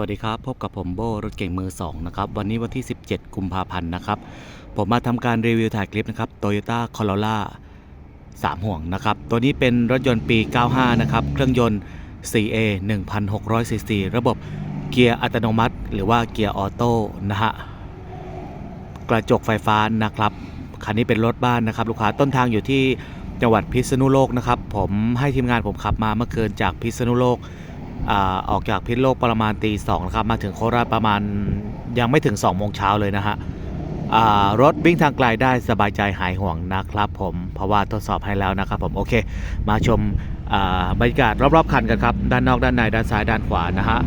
วัสดีครับ พบกับผมโบรถเก่งมือ 2 นะครับ วันนี้วันที่ 17 กุมภาพันธ์นะครับ ผมมาทำการรีวิวถ่ายคลิปนะครับ Toyota Corolla 3 ห่วงนะครับ ตัวนี้เป็นรถยนต์ปี 95 นะครับ เครื่องยนต์ 4A 1,600 cc ระบบเกียร์อัตโนมัติ หรือว่าเกียร์ออโต้นะฮะ กระจกไฟฟ้านะครับ คันนี้เป็นรถบ้านนะครับ ลูกค้าต้นทางอยู่ที่จังหวัดพิษณุโลกนะครับ ผมให้ทีมงานผมขับมาเมื่อคืนจากพิษณุโลก อออกจากพิษโลกประมาณตีสองนะครับมาถึงโคราชประมาณยังไม่ถึง2องโมงเช้าเลยนะฮะรถวิ่งทางไกลได้สบายใจหายห่วงนะครับผมเพราะว่าทดสอบให้แล้วนะครับผมโอเค มาชมาบรรยากาศรอบๆคันกันครับด้านนอกด้านในด้านซ้ายด้านขวานะฮะ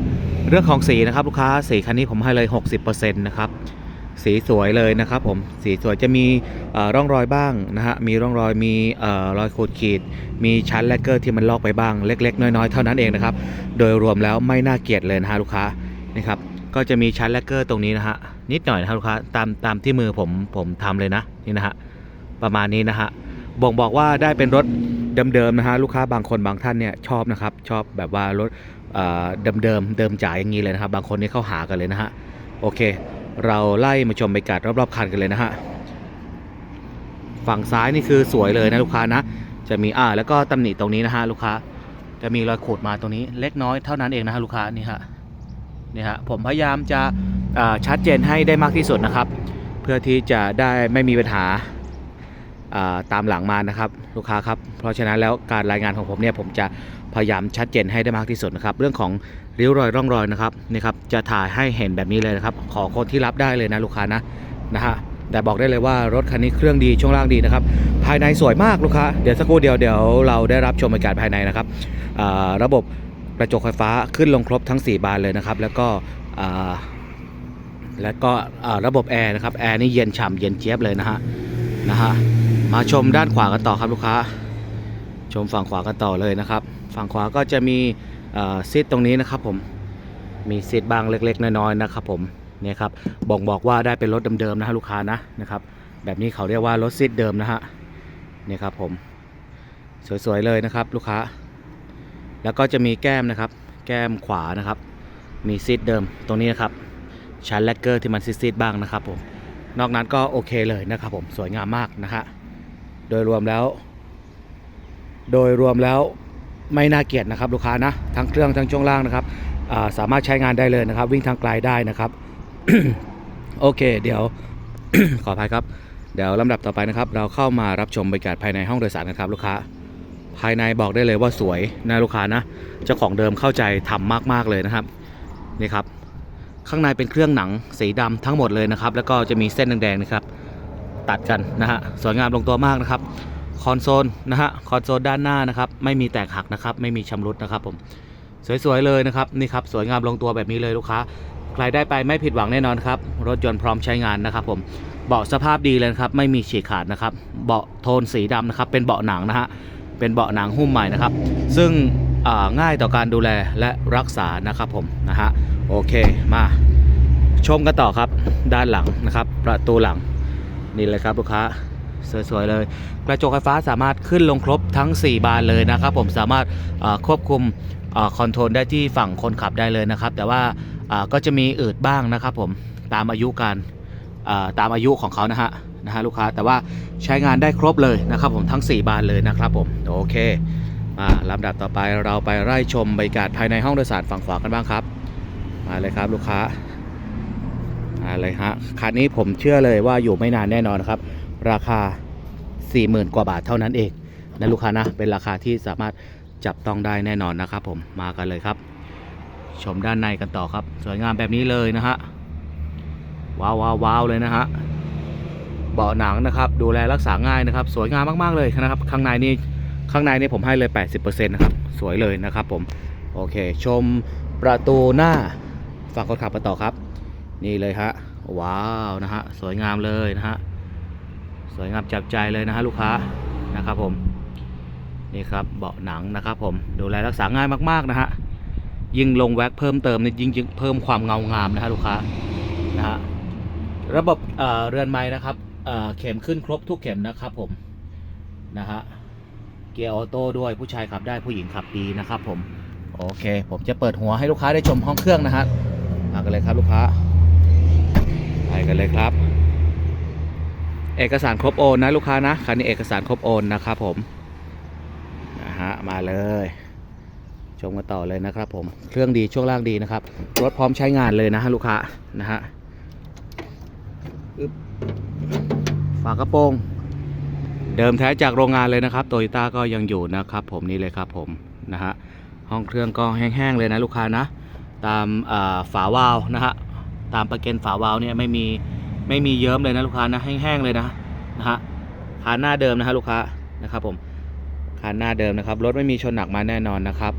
เรื่องของสีนะครับลูกค้าสีคันนี้ผมให้เลย 60%นะครับ สีสวยเลยนะครับผมสีสวยจะมีร่องรอยบ้างนะฮะมีร่องรอยมีอรอยขูดขีด มีชั้นแลกเกอร์ที่มันลอกไปบ้างเล็ก ๆ น้อยๆเท่านั้นเองนะครับโดยรวมแล้วไม่น่าเกลียดเลยนะฮะลูกค้านี่ครับก็จะมีชั้นแลกเกอร์ตรงนี้นะฮะนิดหน่อยนะครับลูกค้าตามตามที่มือผมผมทำเลยนะนี่นะฮะประมาณนี้นะฮะบ่งบอกว่าได้เป็นรถเดิมๆนะฮะลูกค้าบางคนบางท่านเนี่ยชอบนะครับชอบแบบว่ารถเอ่อเดิมๆเดิมจ่ายอย่างนี้เลยนะครับบางคนนี่เข้าหากันเลยนะฮะโอเค เราไล่มาชมบรรยากาศรอบๆคันกันเลยนะฮะฝั่งซ้ายนี่คือสวยเลยนะลูกค้านะจะมีอ่าแล้วก็ตำหนิตรงนี้นะฮะลูกค้า จะมีรอยขูดมาตรงนี้เล็กน้อยเท่านั้นเองนะฮะลูกค้านี่ฮะนี่ฮะผมพยายามจะอ่าชัดเจนให้ได้มากที่สุดนะครับ เพื่อที่จะได้ไม่มีปัญหา ตามหลังมานะครับลูกค้าครับเพราะฉะนั้นแล้วการรายงานของผมเนี่ยผมจะพยายามชัดเจนให้ได้มากที่สุดนะครับเรื่องของริ้วรอยร่องรอยนะครับนี่ครับจะถ่ายให้เห็นแบบนี้เลยนะครับ ขอคนที่รับได้เลยนะลูกค้านะนะฮะแต่บอกได้เลยว่ารถคันนี้เครื่องดีช่วงล่างดีนะครับภายในสวยมากลูกค้าเดี๋ยวสักครู่เดียวเดี๋ยวเราได้รับชมบรรยากาศภายในนะครับระบบกระจกไฟฟ้าขึ้นลงครบทั้ง 4 บานเลยนะครับ แล้วก็แล้วก็ระบบแอร์นะครับแอร์นี่เย็นฉ่ำเย็นเจี๊ยบเลยนะฮะนะฮะ มาชมด้านขวากันต่อครับลูกค้า ชมฝั่งขวากันต่อเลยนะครับ ฝั่งขวาก็จะมีซีทตรงนี้นะครับผมมีซีทบางเล็กๆ น้อยๆนะครับผมเนี่ยครับบ่งบอกว่าได้เป็นรถเดิมๆนะฮะลูกค้านะนะครับแบบนี้เขาเรียกว่ารถซีทเดิมนะฮะนี่ครับผมสวยๆเลยนะครับลูกค้า แล้วก็จะมีแก้มนะครับ แก้มขวานะครับ มีซีทเดิมตรงนี้นะครับชั้นแลกเกอร์ที่มันซีดๆบ้างนะครับผมนอกนั้นก็โอเคเลยนะครับผมสวยงามมากนะฮะ โดยรวมแล้ว โดยรวมแล้วไม่น่าเกลียดนะครับลูกค้านะทั้งเครื่องทั้งช่วงล่างนะครับาสามารถใช้งานได้เลยนะครับ วิ่งทางไกลได้นะครับโอเค เดี๋ยวขออภัยครับเดี๋ยวลำดับต่อไปนะครับ เราเข้ามารับชมบรรยากาศภายในห้องโดยสารกันครับลูกค้า ภายในบอกได้เลยว่าสวยนะลูกค้านะเจ้าของเดิมเข้าใจทำมากๆเลยนะครับนี่ครับ ข้างในเป็นเครื่องหนังสีดำทั้งหมดเลยนะครับ แล้วก็จะมีเส้นแดงๆนะครับ ตัดกันนะฮะสวยงามลงตัวมากนะครับคอนโซลนะฮะคอนโซลด้านหน้านะครับไม่มีแตกหักนะครับไม่มีชำรุดนะครับผมสวยๆเลยนะครับนี่ครับสวยงามลงตัวแบบนี้เลยลูกค้า ใครได้ไปไม่ผิดหวังแน่นอนครับรถยนต์พร้อมใช้งานนะครับผมเบาะสภาพดีเลยครับไม่มีฉีกขาดนะครับเบาะโทนสีดำนะครับเป็นเบาะหนังนะฮะเป็นเบาะหนังหุ้มใหม่นะครับ ซึ่งง่ายต่อการดูแลและรักษานะครับผมนะฮะโอเคมาชมกันต่อครับด้านหลังนะครับ ประตูหลัง นี่เลยครับลูกค้าสวยๆเลย กระจกไฟฟ้าสามารถขึ้นลงครบทั้ง 4 บานเลยนะครับ ผมสามารถควบคุมคอนโทรลได้ที่ฝั่งคนขับได้เลยนะครับ แต่ว่าก็จะมีอืดบ้างนะครับ ผมตามอายุการตามอายุของเขานะฮะนะฮะลูกค้าแต่ว่าใช้งานได้ครบเลยนะครับ ผมทั้ง 4 บานเลยนะครับผมโอเคมาลำดับต่อไปเราไปไล่ชมบรรยากาศภายในห้องโดยสารฝั่งขวากันบ้างครับ มาเลยครับลูกค้า มาเลยฮะคันนี้ผมเชื่อเลยว่าอยู่ไม่นานแน่นอนครับ ราคา 40,000 กว่าบาทเท่านั้นเองนะลูกค้านะ เป็นราคาที่สามารถจับต้องได้แน่นอนนะครับ ผมมากันเลยครับ ชมด้านในกันต่อครับ สวยงามแบบนี้เลยนะฮะว้าวว้าววาวเลยนะฮะเบาะหนังนะครับดูแลรักษาง่ายนะครับ สวยงามมากๆเลยนะครับข้างในนี่ข้างในนี่ผมให้เลย 80%นะครับสวยเลยนะครับผมโอเค ชมประตูหน้าฝั่งคนขับกันต่อครับ นี่เลยฮะว้าวนะฮะสวยงามเลยนะฮะสวยงามจับใจเลยนะฮะลูกค้านะครับผมนี่ครับเบาะหนังนะครับผมดูแลรักษาง่ายมากๆนะฮะยิ่งลงแว็กเพิ่มเติมนี่ยิ่งยิ่งเพิ่มความเงางามนะฮะลูกค้านะฮะระบบเอ่อเรือนไม้นะครับเอ่อเข็มขึ้นครบทุกเข็มนะครับผมนะฮะเกียร์ออโต้ด้วยผู้ชายขับได้ผู้หญิงขับดีนะครับผมโอเค ผมจะเปิดหัวให้ลูกค้าได้ชมห้องเครื่องนะฮะมากันเลยครับลูกค้า ไปกันเลยครับ เอกสารครบโอนนะลูกค้านะคันนี้เอกสารครบโอนนะครับผมนะฮะมาเลย ชมกันต่อเลยนะครับผมเครื่องดีช่วงล่างดีนะครับรถพร้อมใช้งานเลยนะฮะลูกค้านะฮะฝากระโปรงเดิมแท้จากโรงงานเลยนะครับโตโยต้าก็ยังอยู่นะครับ ผมนี่เลยครับผมนะฮะห้องเครื่องก็แห้งๆเลยนะลูกค้านะ ตามฝาวาล์วนะฮะ ตามประเก็นฝาวาลเนี่ยไม่มีไม่มีเยิ้มเลยนะลูกค้านะแห้งๆเลยนะนะฮะคานหน้าเดิมนะฮะลูกค้านะครับผมคานหน้าเดิมนะครับรถไม่มีชนหนักมาแน่นอนนะครับ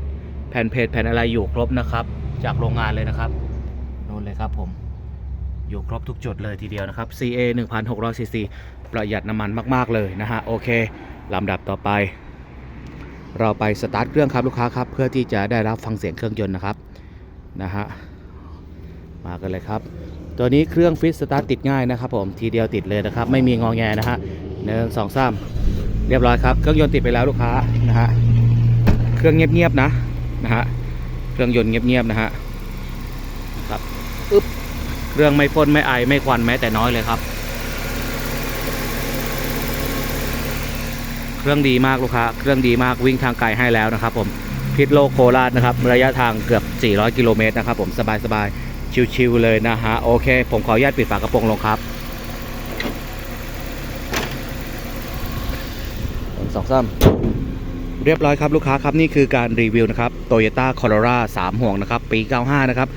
แผ่นเพจแผ่นอะไรอยู่ครบนะครับ จากโรงงานเลยนะครับนู่นเลยครับผมอยู่ครบทุกจุดเลยทีเดียวนะครับ CA 1600 cc ประหยัดน้ำมันมาก ๆ เลยนะฮะโอเคลำดับต่อไป เราไปสตาร์ทเครื่องครับลูกค้าครับ เพื่อที่จะได้รับฟังเสียงเครื่องยนต์นะครับนะฮะ มากันเลยครับ ตัวนี้เครื่องฟิตสตาร์ทติดง่ายนะครับผมทีเดียวติดเลยนะครับ ไม่มีงอแงนะฮะหนึ่งสองสามเรียบร้อยครับ เครื่องยนต์ติดไปแล้วลูกค้านะฮะเครื่องเงียบๆนะนะฮะเครื่องยนต์เงียบๆนะฮะครับอึ๊บเครื่องไม่พ่นไม่ไอไม่ควันแม้แต่น้อยเลยครับ เครื่องดีมากลูกค้า เครื่องดีมากวิ่งทางไกลให้แล้วนะครับผมพิษโลโคราชนะครับ ระยะทางเกือบ 400 กิโลเมตรนะครับผมสบายสบายๆ ชิวๆเลยนะฮะ โอเค ผมขออนุญาตปิดฝากระโปรงลงครับหนึ่งสองสามเรียบร้อยครับลูกค้าครับ นี่คือการรีวิวนะครับ Toyota Corolla 3 ห่วงนะครับ ปี 95 นะครับ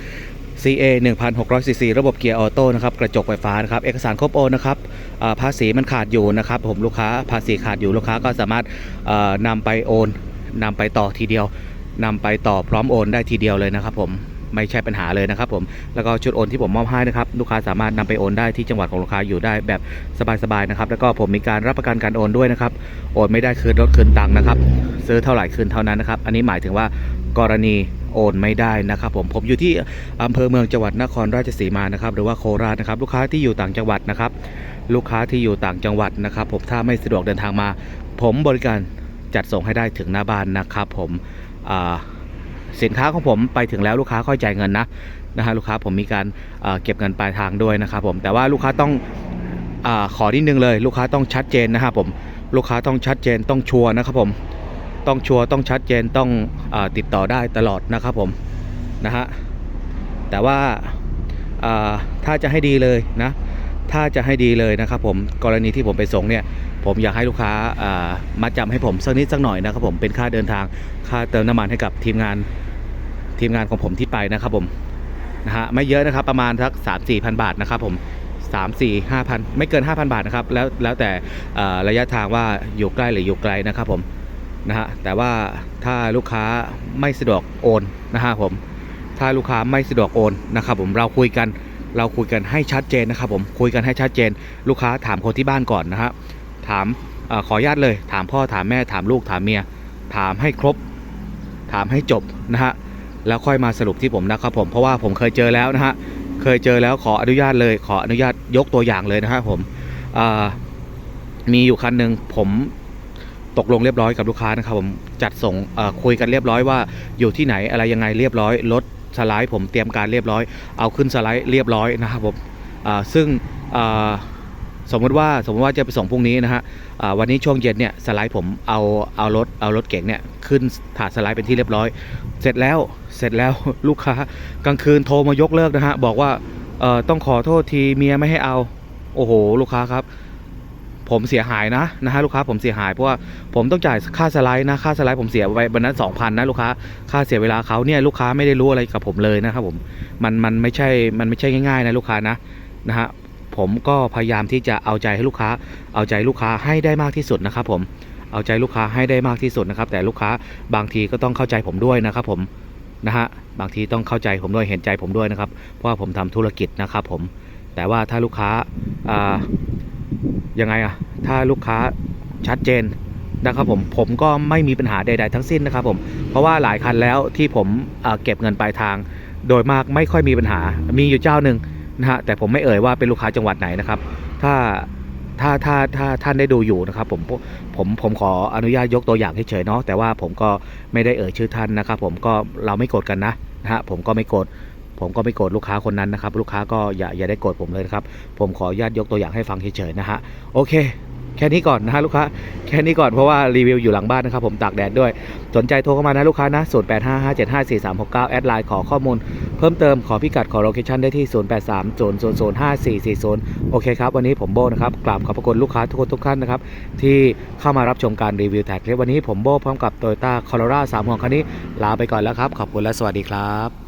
CA 1600 cc ระบบเกียร์ออโต้นะครับ กระจกไฟฟ้านะครับ เอกสารครบโอนนะครับภาษีมันขาดอยู่นะครับ ผมลูกค้าภาษีขาดอยู่ลูกค้าก็สามารถนำไปโอนนำไปต่อทีเดียวนำไปต่อพร้อมโอนได้ทีเดียวเลยนะครับผม ไม่ใช่ปัญหาเลยนะครับผมแล้วก็ชุดโอนที่ผมมอบให้นะครับลูกค้าสามารถนำไปโอนได้ที่จังหวัดของลูกค้าอยู่ได้แบบสบายๆนะครับแล้วก็ผมมีการรับประกันการโอนด้วยนะครับโอนไม่ได้คืนรถคืนตังค์นะครับซื้อเท่าไหร่คืนเท่านั้นนะครับอันนี้หมายถึงว่ากรณีโอนไม่ได้นะครับผมผมอยู่ที่อำเภอเมืองจังหวัดนครราชสีมานะครับหรือว่าโคราชนะครับลูกค้าที่อยู่ต่างจังหวัดนะครับลูกค้าที่อยู่ต่างจังหวัดนะครับผมถ้าไม่สะดวกเดินทางมา ผมบริการจัดส่งให้ได้ถึงหน้าบ้านนะครับผมอ่า สินค้าของผมไปถึงแล้วลูกค้าค่อยจ่ายเงินนะนะฮะลูกค้าผมมีการอ่าเก็บเงินปลายทางด้วยนะครับผมแต่ว่าลูกค้าต้องอขอนิดนึงเลย ลูกค้าต้องชัดเจนนะครับผมลูกค้าต้องชัดเจนต้องชัวร์นะครับผมต้องชัวร์ต้องชัดเจนต้องอติดต่อได้ตลอดนะครับผมนะฮะแต่ว่าอ่าถ้าจะให้ดีเลยนะ ถ้าจะให้ดีเลยนะครับผมกรณีที่ผมไปส่งเนี่ยผมอยากให้ลูกค้าามาจำให้ผมสักนิดสักหน่อยนะครับผมเป็นค่าเดินทางค่าเติมน้ำมันให้กับทีมงานทีมงานของผมที่ไปนะครับผมนะฮะไม่เยอะนะครับประมาณสักสามสี่พันบาทนะครับผมสามสี่ห้าพันไม่เกิน5,000บาทนะครับแล้วแล้วแต่ระยะทางว่าอยู่ใกล้หรืออยู่ไกลนะครับผมนะฮะแต่ว่าถ้าลูกค้าไม่สะดวกโอนนะฮะผมถ้าลูกค้าไม่สะดวกโอนนะครับผมเราคุยกัน เราคุยกันให้ชัดเจนนะครับผมคุยกันให้ชัดเจน ลูกค้าถามคนที่บ้านก่อนนะฮะถามอขออนุญาตเลย ถามพ่อถามแม่ถามลูกถามเมีย ถามให้ครบ ถามให้จบนะฮะแล้วค่อยมาสรุปที่ผมนะครับผมเพราะว่าผมเคยเจอแล้วนะฮะเคยเจอแล้วขออนุญาตเลย ขออนุญาตยกตัวอย่างเลยนะฮะผมมีอยู่คันหนึ่งผมตกลงเรียบร้อยกับลูกค้านะครับผมจัดส่งคุยกันเรียบร้อยว่าอยู่ที่ไหนอะไรยังไงเรียบร้อยรถ สไลด์ผมเตรียมการเรียบร้อย เอาขึ้นสไลด์เรียบร้อยนะครับผมซึ่งสมมติว่าสมมติว่าจะไปส่งพรุ่งนี้นะฮะวันนี้ช่วงเย็นเนี่ยสไลด์ผมเอาเอารถเอารถเก๋งเนี่ยขึ้นถาดสไลด์เป็นที่เรียบร้อย เสร็จแล้วเสร็จแล้วลูกค้ากลางคืนโทรมายกเลิกนะฮะบอกว่าต้องขอโทษทีเมียไม่ให้เอาโอ้โห ลูกค้าครับ ผมเสียหายนะนะฮะลูกค้าผมเสียหายเพราะว่าผมต้องจ่ายค่าสไลด์นะค่าสไลด์ผมเสียไปวันนั้น2,000นะลูกค้าค่าเสียเวลาเขาเนี่ยลูกค้าไม่ได้รู้อะไรกับผมเลยนะครับผมมันมันไม่ใช่มันไม่ใช่ง่ายๆนะลูกค้านะนะฮะผมก็พยายามที่จะเอาใจให้ลูกค้า เอาใจลูกค้าให้ได้มากที่สุดนะครับผมเอาใจลูกค้าให้ได้มากที่สุดนะครับแต่ลูกค้าบางทีก็ต้องเข้าใจผมด้วยนะครับผมนะฮะบางทีต้องเข้าใจผมด้วยเห็นใจผมด้วยนะครับเพราะว่าผมทำธุรกิจนะครับผมแต่ว่าถ้าลูกค้าอ่า ยังไงอะถ้าลูกค้าชัดเจนนะครับผมผมก็ไม่มีปัญหาใด ๆ ทั้งสิ้นนะครับผมเพราะว่าหลายคันแล้วที่ผมเเก็บเงินปลายทาง โดยมากไม่ค่อยมีปัญหา มีอยู่เจ้าหนึ่งนะฮะแต่ผมไม่เอ่ยว่าเป็นลูกค้าจังหวัดไหนนะครับ ถ้าถ้าถ้าถ้าท่านได้ดูอยู่นะครับผมผมผมขออนุญาตยกตัวอย่างเฉยๆเนาะแต่ว่าผมก็ไม่ได้เอ่ยชื่อท่านนะครับผมก็เราไม่โกรธกันนะนะฮะผมก็ไม่โกรธ ผมก็ไม่โกรธลูกค้าคนนั้นนะครับ ลูกค้าก็อย่าอย่าได้โกรธผมเลยครับ ผมขออนุญาตยกตัวอย่างให้ฟังเฉยๆนะฮะโอเค แค่นี้ก่อนนะฮะลูกค้าแค่นี้ก่อนเพราะว่ารีวิวอยู่หลังบ้านนะครับผมตากแดดด้วย สนใจโทรเข้ามานะลูกค้านะ0855754369แอดไลน์ขอข้อมูล เพิ่มเติมขอพิกัดขอโลเคชั่นได้ที่ 0830005440 โอเคครับ วันนี้ผมโบนะครับกราบขอบพระคุณลูกค้าทุกคนทุกท่านนะครับที่เข้ามารับชมการรีวิวแท็กคลิปวันนี้ผมโบพร้อมกับ Toyota Corolla 3หัวคันนี้ลาไปก่อนแล้วครับขอบคุณและสวัสดีครับ